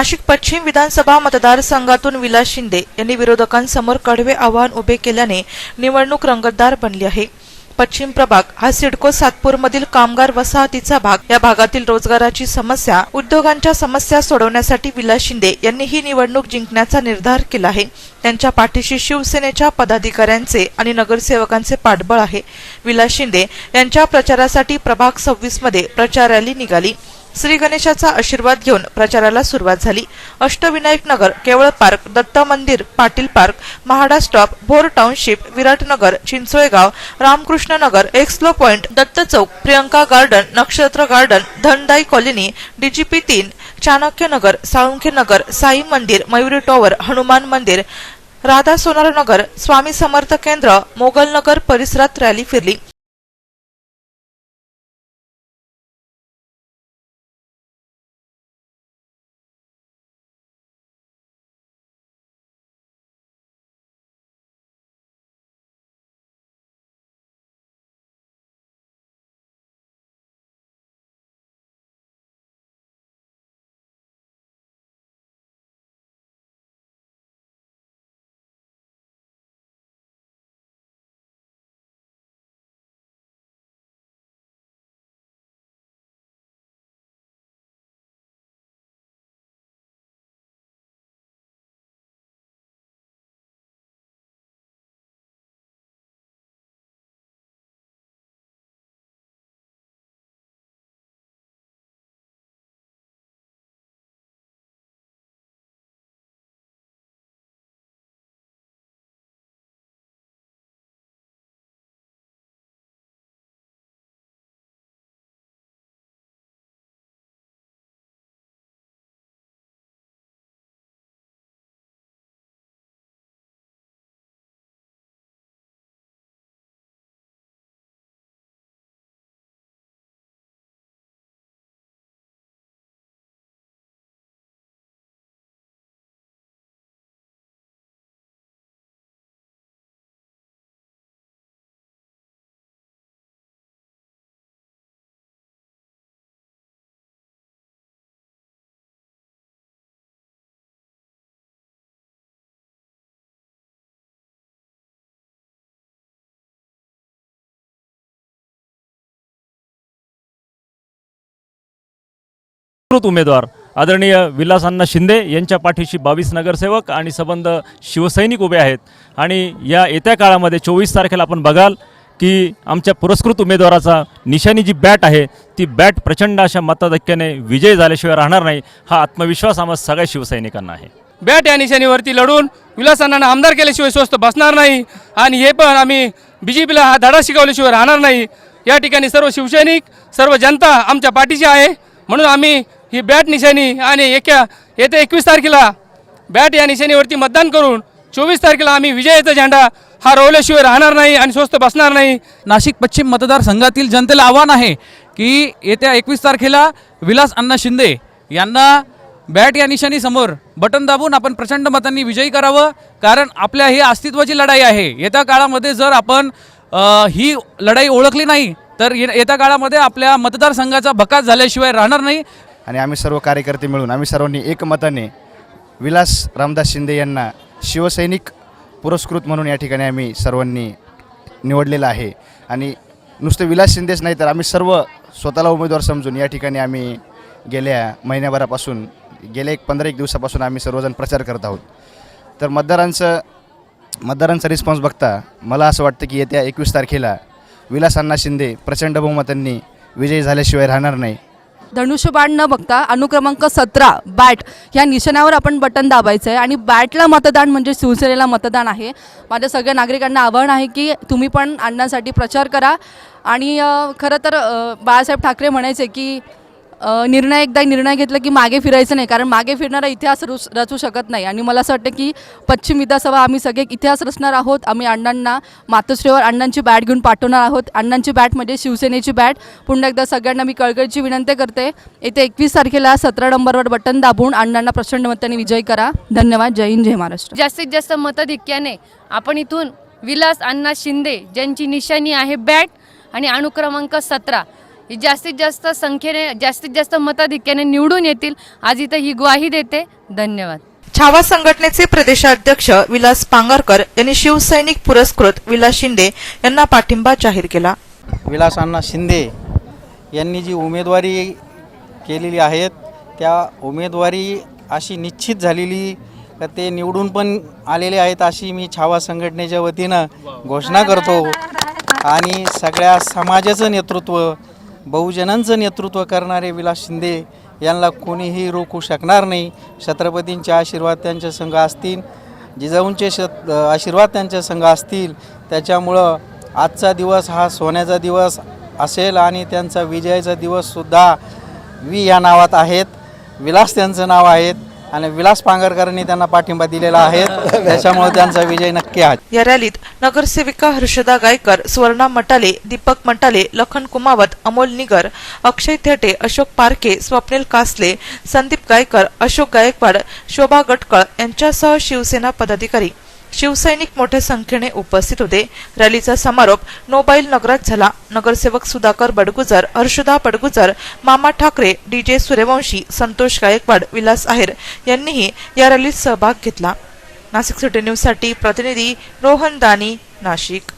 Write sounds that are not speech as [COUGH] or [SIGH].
नाशिक पश्चिम विधानसभा मतदारसंघातून विलास शिंदे यांनी विरोधकांसमोर कडवे आव्हान उभे केल्याने निवडणूक रंगतदार बनली आहे. पश्चिम प्रभाग हा सिडको सातपूरमधील कामगार वसाहतीचा भाग. या भागातील रोजगाराची समस्या उद्योगांच्या समस्या सोडवण्यासाठी विलास शिंदे यांनी ही निवडणूक जिंकण्याचा निर्धार केला आहे. त्यांच्या पाठीशी शिवसेनेच्या पदाधिकाऱ्यांचे आणि नगरसेवकांचे पाठबळ आहे. विलास शिंदे यांच्या प्रचारासाठी प्रभाग सव्वीसमध्ये प्रचार रॅली निघाली. श्री गणेशाचा आशीर्वाद घेऊन प्रचाराला सुरुवात झाली. अष्टविनायक नगर केवळ park Datta Mandir Patil park MHADA stop Bhor township Viratnagar Chincholegaon Ramkrishna Nagar एक्सलो point Datta Chowk Priyanka garden Nakshatra garden Dhandai colony DGP तीन चाणक्य नगर साळुंखे नगर साई मंदिर मयुरी टॉवर हनुमान मंदिर राधा सोनार नगर स्वामी समर्थ केंद्र मोगल नगर परिसरात रॅली फिरली. उमेदवार. आदरणीय विलासांना शिंदे यांच्या पाठीशी बावीस नगरसेवक आणि संबंध शिवसैनिक उभे आहेत. आणि या येत्या काळामध्ये चोवीस तारखेला आपण बघाल की आमच्या पुरस्कृत उमेदवाराचा निशाणी जी बॅट आहे ती बॅट प्रचंड अशा मतधक्क्याने विजय झाल्याशिवाय राहणार नाही हा आत्मविश्वास आम्हा सगळ्या शिवसैनिकांना आहे. बॅट या निशाणीवरती लढून विलासांना आमदार केल्याशिवाय स्वस्त बसणार नाही आणि हे पण आम्ही बी जे पीला हा धडा शिकवल्याशिवाय राहणार नाही. या ठिकाणी सर्व शिवसैनिक सर्व जनता आमच्या पाठीशी आहे. म्हणून आम्ही ही बॅट निशाणी आणि एका येत्या एकवीस तारखेला बॅट या निशाणीवरती मतदान करून चोवीस तारखेला आम्ही विजयाचा झेंडा हा रोवल्याशिवाय राहणार नाही आणि स्वस्त बसणार नाही. नाशिक पश्चिम मतदारसंघातील जनतेला आव्हान आहे की येत्या एकवीस तारखेला विलास अण्णा शिंदे यांना बॅट या निशाणीसमोर बटन दाबून आपण प्रचंड मतांनी विजयी करावं कारण आपल्या ही अस्तित्वाची लढाई आहे. येत्या काळामध्ये जर आपण ही लढाई ओळखली नाही तर ये- येत्या काळामध्ये आपल्या मतदारसंघाचा भकास झाल्याशिवाय राहणार नाही. आणि आम्ही सर्व कार्यकर्ते मिळून आम्ही सर्वांनी एकमताने विलास रामदास शिंदे यांना शिवसैनिक पुरस्कृत म्हणून या ठिकाणी आम्ही सर्वांनी निवडलेलं आहे. आणि नुसतं विलास शिंदेच नाही तर आम्ही सर्व स्वतःला उमेदवार समजून या ठिकाणी आम्ही गेल्या महिन्याभरापासून गेल्या एक पंधरा एक दिवसापासून आम्ही सर्वजण प्रचार करत आहोत. तर मतदारांचं मतदारांचा रिस्पॉन्स बघता मला असं वाटतं की येत्या एकवीस तारखेला विलास अण्णा शिंदे प्रचंड बहुमतांनी विजयी झाल्याशिवाय राहणार नाही. धनुष्यबाण न बघता अनुक्रमांक सतरा बॅट ह्या निशाण्यावर आपण बटन दाबायचं आहे आणि बॅटला मतदान म्हणजे शिवसेनेला मतदान आहे. माझ्या सगळ्या नागरिकांना आव्हान आहे की तुम्ही पण अण्णांसाठी प्रचार करा. आणि खरं तर बाळासाहेब ठाकरे म्हणायचे की निर्णय एकदा निर्णय घेतला की मागे फिरायचं नाही कारण मागे फिरणारा इतिहास रुस रचू शकत नाही. आणि मला असं वाटतं की पश्चिम विधानसभा आम्ही सगळे इतिहास रचणार आहोत. आम्ही अण्णांना मातोश्रीवर अण्णांची बॅट घेऊन पाठवणार आहोत. अण्णांची बॅट म्हणजे शिवसेनेची बॅट. पुन्हा एकदा सगळ्यांना मी कळकळीची विनंती करते. येत्या एकवीस तारखेला सतरा नंबरवर बटन दाबून अण्णांना प्रचंड मतांनी विजय करा. धन्यवाद. जय हिंद जय महाराष्ट्र. जास्तीत जास्त मतधिक्याने आपण इथून विलास अण्णा शिंदे ज्यांची निशाणी आहे बॅट आणि अणुक्रमांक सतरा. ही जास्तीत जास्त संख्येने जास्तीत जास्त मताधिक्याने निवडून येतील. आज इथं ही ग्वाही देते. धन्यवाद. छावा संघटनेचे प्रदेशाध्यक्ष विलास पांगरकर यांनी शिवसैनिक पुरस्कृत विलास शिंदे यांना पाठिंबा जाहीर केला. विलास अण्णा शिंदे यांनी जी उमेदवारी केलेली आहेत त्या उमेदवारी अशी निश्चित झालेली ते निवडून पण आलेले आहेत अशी मी छावा संघटनेच्या वतीनं घोषणा करतो. आणि सगळ्या समाजाचं नेतृत्व बहुजनांचं नेतृत्व करणारे विलास शिंदे यांना कोणीही रोखू शकणार नाही. छत्रपतींचे आशीर्वाद त्यांच्या संघ असतील जिजाऊंचे शत आशीर्वाद त्यांच्या संघ असतील त्याच्यामुळं आजचा दिवस हा सोन्याचा दिवस असेल आणि त्यांचा विजयाचा दिवससुद्धा वी या नावात आहेत. विलास त्यांचं नाव आहेत. आणि विलास पांगरकरांनी त्यांना पाठिंबा दिलेला आहे. [LAUGHS] त्याच्यामुळे त्यांचा विजय नक्की आहे. या रॅलीत नगरसेविका हर्षदा गायकर सुवर्णा मटाले दीपक मटाले लखन कुमावत अमोल निगर अक्षय थेटे अशोक पारखे स्वप्नील कासले संदीप गायकर अशोक गायकवाड शोभा गटकळ यांच्यासह शिवसेना पदाधिकारी. शिवसैनिक मोठ्या संख्येने उपस्थित होते. रॅलीचा समारोप नोबाईल नगरात झाला. नगरसेवक सुधाकर बडगुजर हर्षदा बडगुजर मामा ठाकरे डीजे सूर्यवंशी संतोष गायकवाड विलास आहेर यांनीही या रॅलीत सहभाग घेतला. नाशिक सिटी न्यूजसाठी प्रतिनिधी रोहन दानी नाशिक.